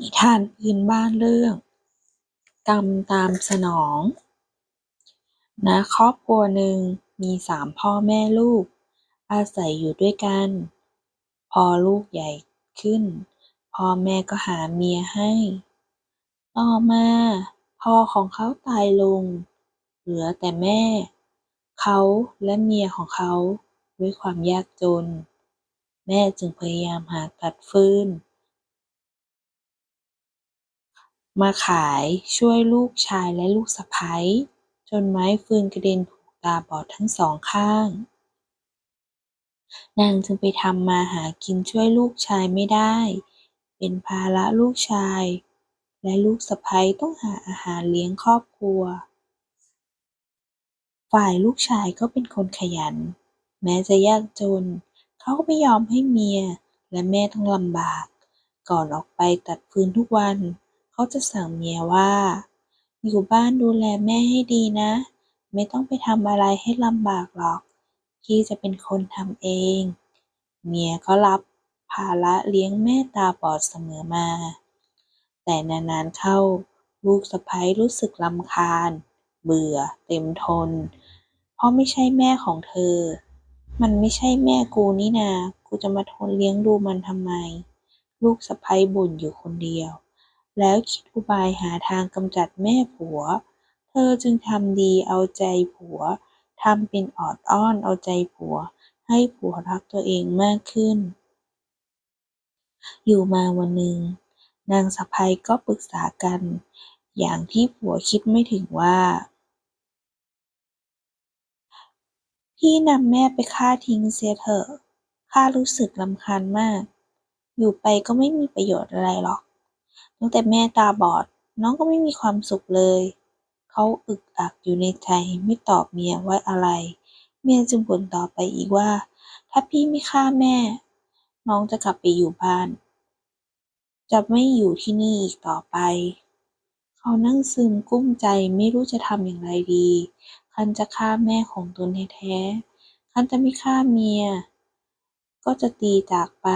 นิทานพื้นบ้านเรื่อง กรรมตามสนองณครอบครัวหนึ่งมีสามพ่อแม่ลูก อาศัยอยู่ด้วยกัน พอลูกใหญ่ขึ้น พ่อแม่ก็หาเมียให้ ต่อมาพ่อของเขาตายลง เหลือแต่แม่ เขาและเมียของเขาด้วยความยากจน แม่จึงพยายามหาตัดฟืน มาขายช่วยลูกชายและลูกสะใภ้ จนไม้ฟืนกระเด็นถูกตาบอดทั้งสองข้าง นางจึงไปทำมาหากินช่วยลูกชายไม่ได้ เป็นภาระลูกชาย และลูกสะใภ้ต้องหาอาหารเลี้ยงครอบครัว ฝ่ายลูกชายก็เป็นคนขยัน แม้จะยากจน เขาก็ไม่ยอมให้เมียและแม่ต้องลำบาก ก่อนออกไปตัดฟืนทุกวัน เขาจะสั่งเมียว่า อยู่บ้านดูแลแม่ให้ดีนะ ไม่ต้องไปทำอะไรให้ลำบากหรอก พี่จะเป็นคนทำเอง เมียก็รับภาระเลี้ยงแม่ตาบอดเสมอมา แต่นานๆเข้าลูกสะใภ้รู้สึกรำคาญ เบื่อ เต็มทน เพราะไม่ใช่แม่ของเธอ มันไม่ใช่แม่กูนี่นา กูจะมาทนเลี้ยงดูมันทำไม ลูกสะใภ้บ่นอยู่คนเดียว แล้วคิดอุบายหาทางกำจัดแม่ผัว เธอจึงทำดีเอาใจผัว ทำเป็นออดอ้อนเอาใจผัว ให้ผัวรักตัวเองมากขึ้น อยู่มาวันหนึ่ง นางสะใภ้ก็ปรึกษากัน อย่างที่ผัวคิดไม่ถึงว่าพี่นำแม่ไปฆ่าทิ้งเสียเถอะ ข้ารู้สึกรำคาญมาก อยู่ไปก็ไม่มีประโยชน์อะไรหรอก ตั้งแต่แม่ตาบอด น้องก็ไม่มีความสุขเลย เขาอึกอักอยู่ในใจไม่ตอบเมียว่าอะไร เมียจึงบ่นต่อไปอีกว่า ถ้าพี่ไม่ฆ่าแม่ น้องจะกลับไปอยู่บ้าน จะไม่อยู่ที่นี่อีกต่อไป เขานั่งซึมกุ้มใจไม่รู้จะทำอย่างไรดี คันจะฆ่าแม่ของตนแท้ๆคันจะไม่ฆ่าเมีย ก็จะตีจากไป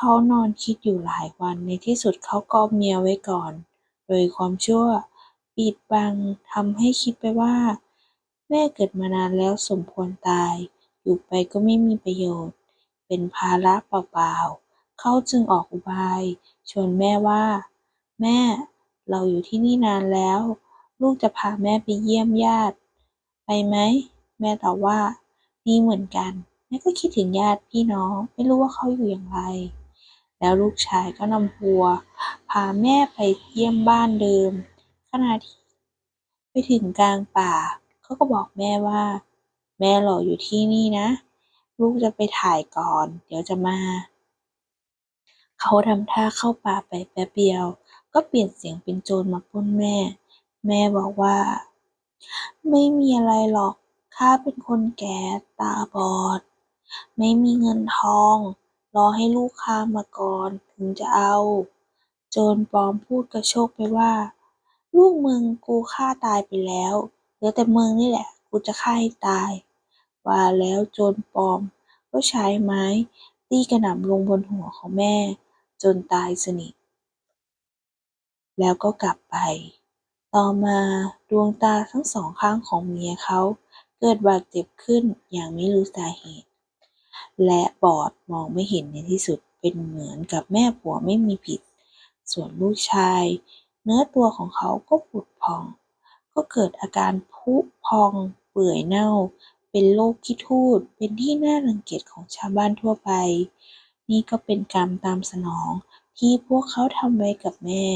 เขานอนคิดอยู่หลายวันในที่สุดเขาก็เอาเมียไว้ก่อน โดยความชั่วปิดบังทำให้คิดไปว่า แม่เกิดมานานแล้วสมควรตาย อยู่ไปก็ไม่มีประโยชน์ เป็นภาระเปล่าๆเขาจึงออกอุบาย ชวนแม่ว่า แม่เราอยู่ที่นี่นานแล้ว ลูกจะพาแม่ไปเยี่ยมญาติ ไปไหม แม่ตอบว่าดีเหมือนกันแม่ก็คิดถึงญาติพี่น้อง ไม่รู้ว่าเขาอยู่อย่างไร แล้วลูกชายก็นำวัว พาแม่ไปเยี่ยมบ้านเดิม ขณะที่ไปถึงกลางป่าเขาก็บอกแม่ว่า แม่รออยู่ที่นี่นะ ลูกจะไปถ่ายก่อน เดี๋ยวจะมา เขาทำท่าเข้าป่าไปแป๊บเดียว ก็เปลี่ยนเสียงเป็นโจรมาป้นแม่ แม่บอกว่า ไม่มีอะไรหรอกข้าเป็นคนแก่ตาบอด ไม่มีเงินทอง รอให้ลูกข้ามาก่อนถึงจะเอา โจรปลอมพูดกระโชกไปว่า ลูกมึงกูฆ่าตายไปแล้วเหลือแต่มึงนี่แหละ กูจะฆ่าให้ตาย ว่าแล้วโจรปลอมก็ใช้ไม้ตีกระหน่ำลงบนหัวของแม่ จนตายสนิท แล้วก็กลับไป ต่อมาดวงตาทั้งสองข้างของเมียเขาเกิดบาดเจ็บขึ้นอย่างไม่รู้สาเหตุ และบอดมองไม่เห็นในที่สุดเป็นเหมือนกับแม่ผัวไม่มีผิด ส่วนลูกชาย เนื้อตัวของเขาก็ผุดพอง ก็เกิดอาการพุพองเปื่อยเน่า เป็นโรคขี้ทูดเป็นที่น่ารังเกียจของชาวบ้านทั่วไป นี่ก็เป็นกรรมตามสนองที่พวกเขาทำไว้กับแม่